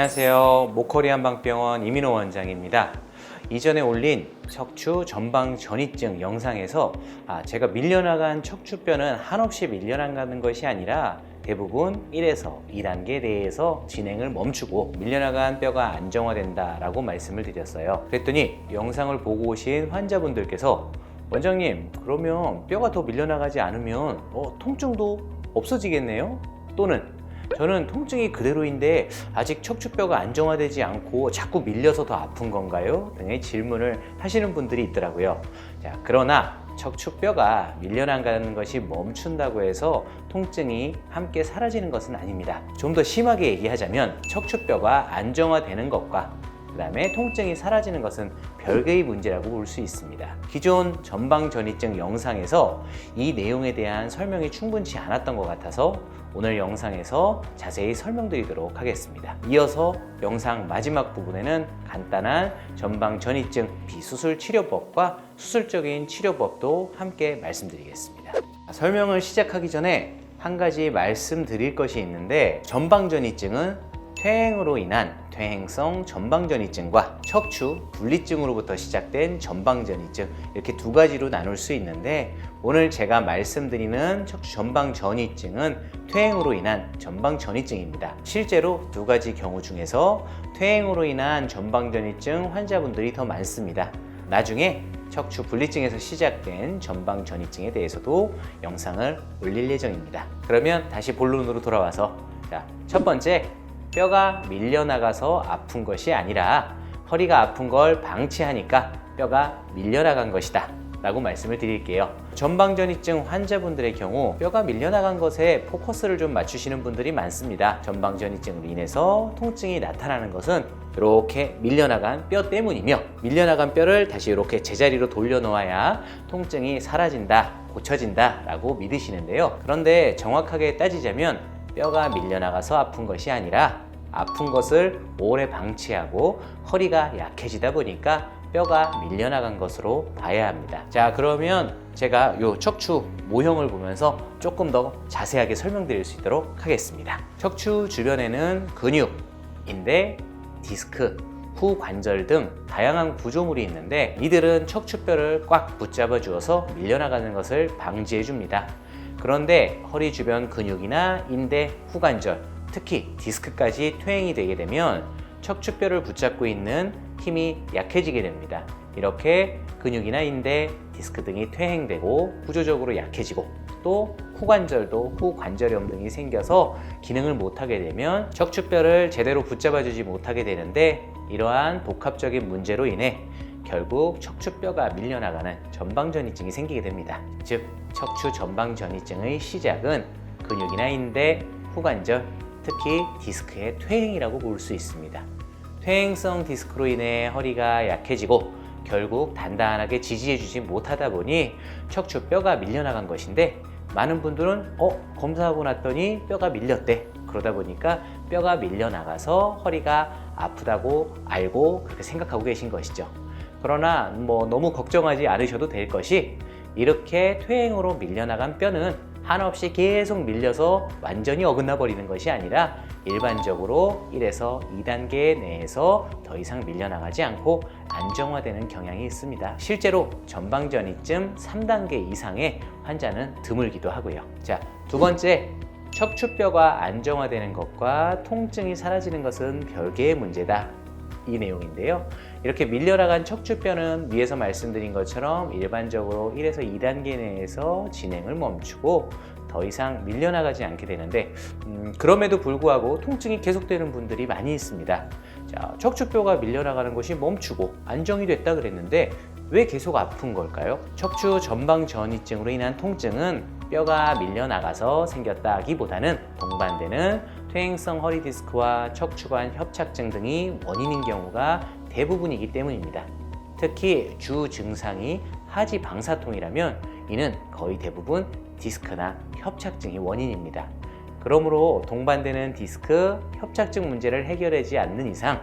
안녕하세요. 모커리 한방병원 이민호 원장입니다. 이전에 올린 척추 전방 전이증 영상에서 아, 제가 밀려나간 척추뼈는 한없이 밀려나가는 것이 아니라 대부분 1에서 2단계 내에서 진행을 멈추고 밀려나간 뼈가 안정화된다라고 말씀을 드렸어요. 그랬더니 영상을 보고 오신 환자분들께서 원장님 그러면 뼈가 더 밀려나가지 않으면 어, 통증도 없어지겠네요? 또는 저는 통증이 그대로인데 아직 척추뼈가 안정화되지 않고 자꾸 밀려서 더 아픈 건가요? 등의 질문을 하시는 분들이 있더라고요. 자, 그러나 척추뼈가 밀려나가는 것이 멈춘다고 해서 통증이 함께 사라지는 것은 아닙니다. 좀 더 심하게 얘기하자면 척추뼈가 안정화되는 것과 그 다음에 통증이 사라지는 것은 별개의 문제라고 볼 수 있습니다. 기존 전방전이증 영상에서 이 내용에 대한 설명이 충분치 않았던 것 같아서 오늘 영상에서 자세히 설명드리도록 하겠습니다. 이어서 영상 마지막 부분에는 간단한 전방전이증 비수술 치료법과 수술적인 치료법도 함께 말씀드리겠습니다. 설명을 시작하기 전에 한 가지 말씀드릴 것이 있는데 전방전이증은 퇴행으로 인한 퇴행성 전방전이증과 척추 분리증으로부터 시작된 전방전이증 이렇게 두 가지로 나눌 수 있는데 오늘 제가 말씀드리는 척추 전방전이증은 퇴행으로 인한 전방전이증입니다. 실제로 두 가지 경우 중에서 퇴행으로 인한 전방전이증 환자분들이 더 많습니다. 나중에 척추 분리증에서 시작된 전방전이증에 대해서도 영상을 올릴 예정입니다. 그러면 다시 본론으로 돌아와서 자, 첫 번째 뼈가 밀려나가서 아픈 것이 아니라 허리가 아픈 걸 방치하니까 뼈가 밀려나간 것이다. 라고 말씀을 드릴게요. 전방전이증 환자분들의 경우 뼈가 밀려나간 것에 포커스를 좀 맞추시는 분들이 많습니다. 전방전이증으로 인해서 통증이 나타나는 것은 이렇게 밀려나간 뼈 때문이며 밀려나간 뼈를 다시 이렇게 제자리로 돌려놓아야 통증이 사라진다, 고쳐진다 라고 믿으시는데요. 그런데 정확하게 따지자면 뼈가 밀려나가서 아픈 것이 아니라 아픈 것을 오래 방치하고 허리가 약해지다 보니까 뼈가 밀려나간 것으로 봐야 합니다. 자, 그러면 제가 이 척추 모형을 보면서 조금 더 자세하게 설명드릴 수 있도록 하겠습니다. 척추 주변에는 근육, 인대, 디스크, 후 관절 등 다양한 구조물이 있는데 이들은 척추뼈를 꽉 붙잡아 주어서 밀려나가는 것을 방지해 줍니다. 그런데 허리 주변 근육이나 인대, 후관절, 특히 디스크까지 퇴행이 되게 되면 척추뼈를 붙잡고 있는 힘이 약해지게 됩니다. 이렇게 근육이나 인대, 디스크 등이 퇴행되고 구조적으로 약해지고 또 후관절도 후관절염 등이 생겨서 기능을 못하게 되면 척추뼈를 제대로 붙잡아주지 못하게 되는데 이러한 복합적인 문제로 인해 결국 척추뼈가 밀려나가는 전방전이증이 생기게 됩니다. 즉 척추 전방전이증의 시작은 근육이나 인대, 후관절, 특히 디스크의 퇴행이라고 볼 수 있습니다. 퇴행성 디스크로 인해 허리가 약해지고 결국 단단하게 지지해주지 못하다 보니 척추뼈가 밀려나간 것인데 많은 분들은 어 검사하고 났더니 뼈가 밀렸대 그러다 보니까 뼈가 밀려나가서 허리가 아프다고 알고 그렇게 생각하고 계신 것이죠. 그러나 뭐 너무 걱정하지 않으셔도 될 것이 이렇게 퇴행으로 밀려나간 뼈는 한없이 계속 밀려서 완전히 어긋나 버리는 것이 아니라 일반적으로 1에서 2단계 내에서 더 이상 밀려나가지 않고 안정화되는 경향이 있습니다. 실제로 전방전이증 3단계 이상의 환자는 드물기도 하고요. 자, 두 번째, 척추뼈가 안정화되는 것과 통증이 사라지는 것은 별개의 문제다. 이 내용인데요. 이렇게 밀려나간 척추뼈는 위에서 말씀드린 것처럼 일반적으로 1에서 2단계 내에서 진행을 멈추고 더 이상 밀려나가지 않게 되는데 음, 그럼에도 불구하고 통증이 계속되는 분들이 많이 있습니다. 자, 척추뼈가 밀려나가는 것이 멈추고 안정이 됐다 그랬는데 왜 계속 아픈 걸까요? 척추 전방 전이증으로 인한 통증은 뼈가 밀려나가서 생겼다기보다는 동반되는 퇴행성 허리 디스크와 척추관 협착증 등이 원인인 경우가 대부분이기 때문입니다. 특히 주 증상이 하지 방사통이라면 이는 거의 대부분 디스크나 협착증이 원인입니다. 그러므로 동반되는 디스크, 협착증 문제를 해결하지 않는 이상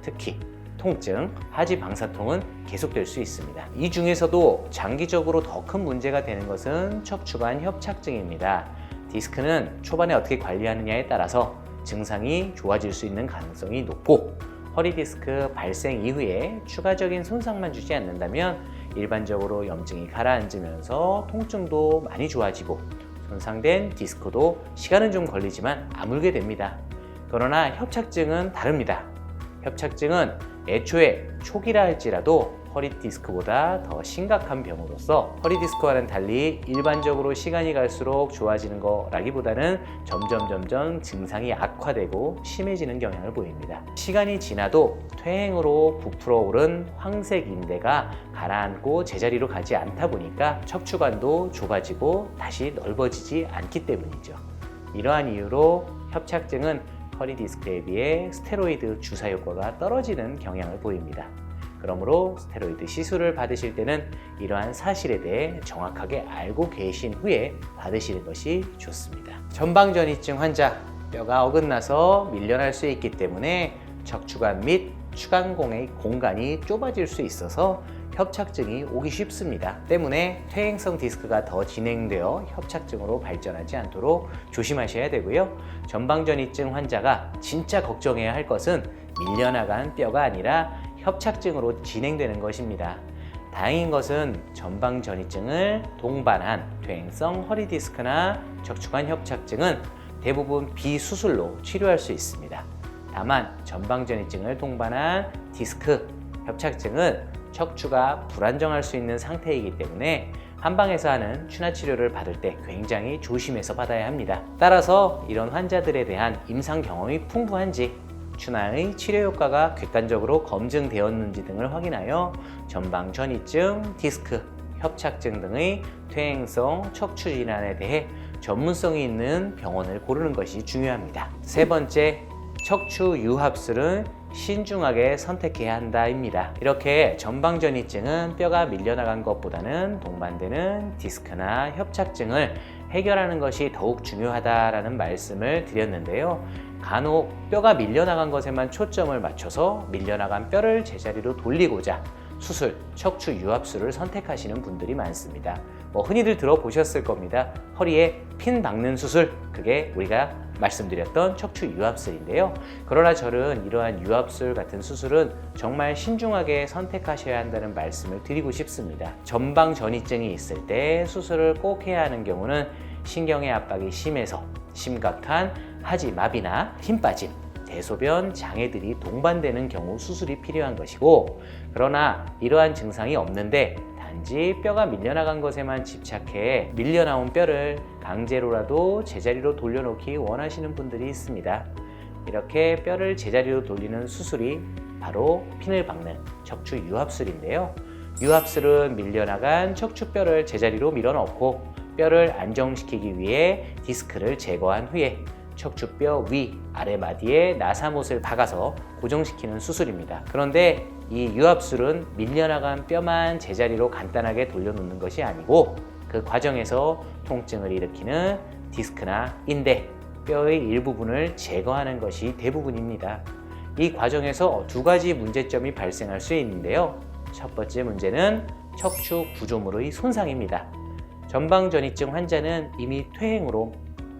특히 통증, 하지 방사통은 계속될 수 있습니다. 이 중에서도 장기적으로 더 큰 문제가 되는 것은 척추관 협착증입니다. 디스크는 초반에 어떻게 관리하느냐에 따라서 증상이 좋아질 수 있는 가능성이 높고 허리 디스크 발생 이후에 추가적인 손상만 주지 않는다면 일반적으로 염증이 가라앉으면서 통증도 많이 좋아지고 손상된 디스크도 시간은 좀 걸리지만 아물게 됩니다. 그러나 협착증은 다릅니다. 협착증은 애초에 초기라 할지라도 허리 디스크보다 더 심각한 병으로서 허리 디스크와는 달리 일반적으로 시간이 갈수록 좋아지는 거라기보다는 점점 점점 증상이 악화되고 심해지는 경향을 보입니다. 시간이 지나도 퇴행으로 부풀어 오른 황색 인대가 가라앉고 제자리로 가지 않다 보니까 척추관도 좁아지고 다시 넓어지지 않기 때문이죠. 이러한 이유로 협착증은 허리 디스크에 비해 스테로이드 주사 효과가 떨어지는 경향을 보입니다. 그러므로 스테로이드 시술을 받으실 때는 이러한 사실에 대해 정확하게 알고 계신 후에 받으시는 것이 좋습니다. 전방전이증 환자 뼈가 어긋나서 밀려날 수 있기 때문에 척추관 및 추간공의 공간이 좁아질 수 있어서 협착증이 오기 쉽습니다. 때문에 퇴행성 디스크가 더 진행되어 협착증으로 발전하지 않도록 조심하셔야 되고요. 전방전이증 환자가 진짜 걱정해야 할 것은 밀려나간 뼈가 아니라 협착증으로 진행되는 것입니다. 다행인 것은 전방전이증을 동반한 퇴행성 허리 디스크나 척추관 협착증은 대부분 비수술로 치료할 수 있습니다. 다만 전방전이증을 동반한 디스크, 협착증은 척추가 불안정할 수 있는 상태이기 때문에 한방에서 하는 추나 치료를 받을 때 굉장히 조심해서 받아야 합니다. 따라서 이런 환자들에 대한 임상 경험이 풍부한지 추나의 치료 효과가 객관적으로 검증되었는지 등을 확인하여 전방 전이증, 디스크, 협착증 등의 퇴행성 척추 질환에 대해 전문성이 있는 병원을 고르는 것이 중요합니다. 세 번째, 척추 유합술은 신중하게 선택해야 한다입니다. 이렇게 전방전이증은 뼈가 밀려나간 것보다는 동반되는 디스크나 협착증을 해결하는 것이 더욱 중요하다라는 말씀을 드렸는데요. 간혹 뼈가 밀려나간 것에만 초점을 맞춰서 밀려나간 뼈를 제자리로 돌리고자 수술, 척추 유합술을 선택하시는 분들이 많습니다. 뭐 흔히들 들어보셨을 겁니다. 허리에 핀 박는 수술, 그게 우리가 말씀드렸던 척추 유합술인데요. 그러나 저는 이러한 유합술 같은 수술은 정말 신중하게 선택하셔야 한다는 말씀을 드리고 싶습니다. 전방 전이증이 있을 때 수술을 꼭 해야 하는 경우는 신경의 압박이 심해서 심각한 하지 마비나 힘 빠짐, 대소변 장애들이 동반되는 경우 수술이 필요한 것이고 그러나 이러한 증상이 없는데 단지 뼈가 밀려나간 것에만 집착해 밀려나온 뼈를 강제로라도 제자리로 돌려놓기 원하시는 분들이 있습니다. 이렇게 뼈를 제자리로 돌리는 수술이 바로 핀을 박는 척추 유합술인데요. 유합술은 밀려나간 척추뼈를 제자리로 밀어넣고 뼈를 안정시키기 위해 디스크를 제거한 후에 척추뼈 위 아래 마디에 나사못을 박아서 고정시키는 수술입니다. 그런데 이 유합술은 밀려나간 뼈만 제자리로 간단하게 돌려놓는 것이 아니고 그 과정에서 통증을 일으키는 디스크나 인대, 뼈의 일부분을 제거하는 것이 대부분입니다. 이 과정에서 두 가지 문제점이 발생할 수 있는데요. 첫 번째 문제는 척추 구조물의 손상입니다. 전방전이증 환자는 이미 퇴행으로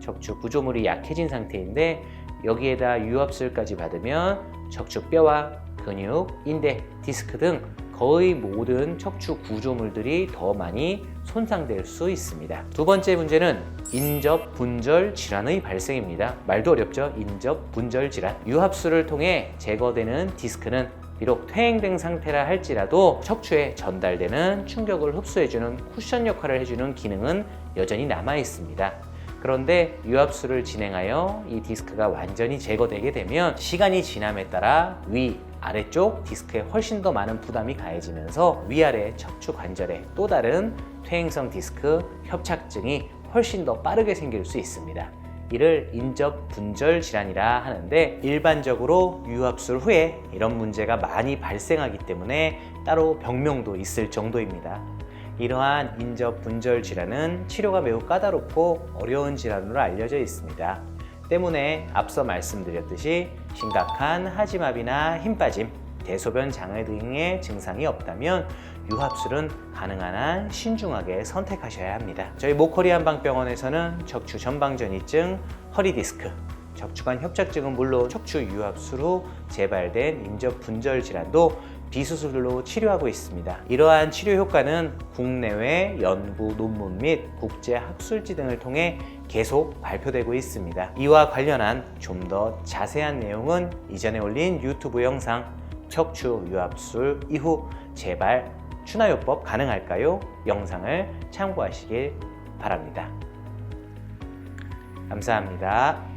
척추 구조물이 약해진 상태인데 여기에다 유압술까지 받으면 척추 뼈와 근육, 인대, 디스크 등 거의 모든 척추 구조물들이 더 많이 손상될 수 있습니다. 두 번째 문제는 인접 분절 질환의 발생입니다. 말도 어렵죠? 인접 분절 질환. 유합술을 통해 제거되는 디스크는 비록 퇴행된 상태라 할지라도 척추에 전달되는 충격을 흡수해주는 쿠션 역할을 해주는 기능은 여전히 남아 있습니다. 그런데 유압술을 진행하여 이 디스크가 완전히 제거되게 되면 시간이 지남에 따라 위, 아래쪽 디스크에 훨씬 더 많은 부담이 가해지면서 위아래 척추 관절에 또 다른 퇴행성 디스크 협착증이 훨씬 더 빠르게 생길 수 있습니다. 이를 인접 분절 질환이라 하는데 일반적으로 유압술 후에 이런 문제가 많이 발생하기 때문에 따로 병명도 있을 정도입니다. 이러한 인접 분절 질환은 치료가 매우 까다롭고 어려운 질환으로 알려져 있습니다. 때문에 앞서 말씀드렸듯이 심각한 하지마비나 힘 빠짐, 대소변 장애 등의 증상이 없다면 유합술은 가능한 한 신중하게 선택하셔야 합니다. 저희 모코리 한방병원에서는 척추 전방전이증, 허리 디스크, 척추관 협착증은 물론 척추 유압수로 재발된 인접 분절 질환도 비수술로 치료하고 있습니다. 이러한 치료 효과는 국내외 연구 논문 및 국제 학술지 등을 통해 계속 발표되고 있습니다. 이와 관련한 좀 더 자세한 내용은 이전에 올린 유튜브 영상 척추 유압술 이후 재발 추나요법 가능할까요? 영상을 참고하시길 바랍니다. 감사합니다.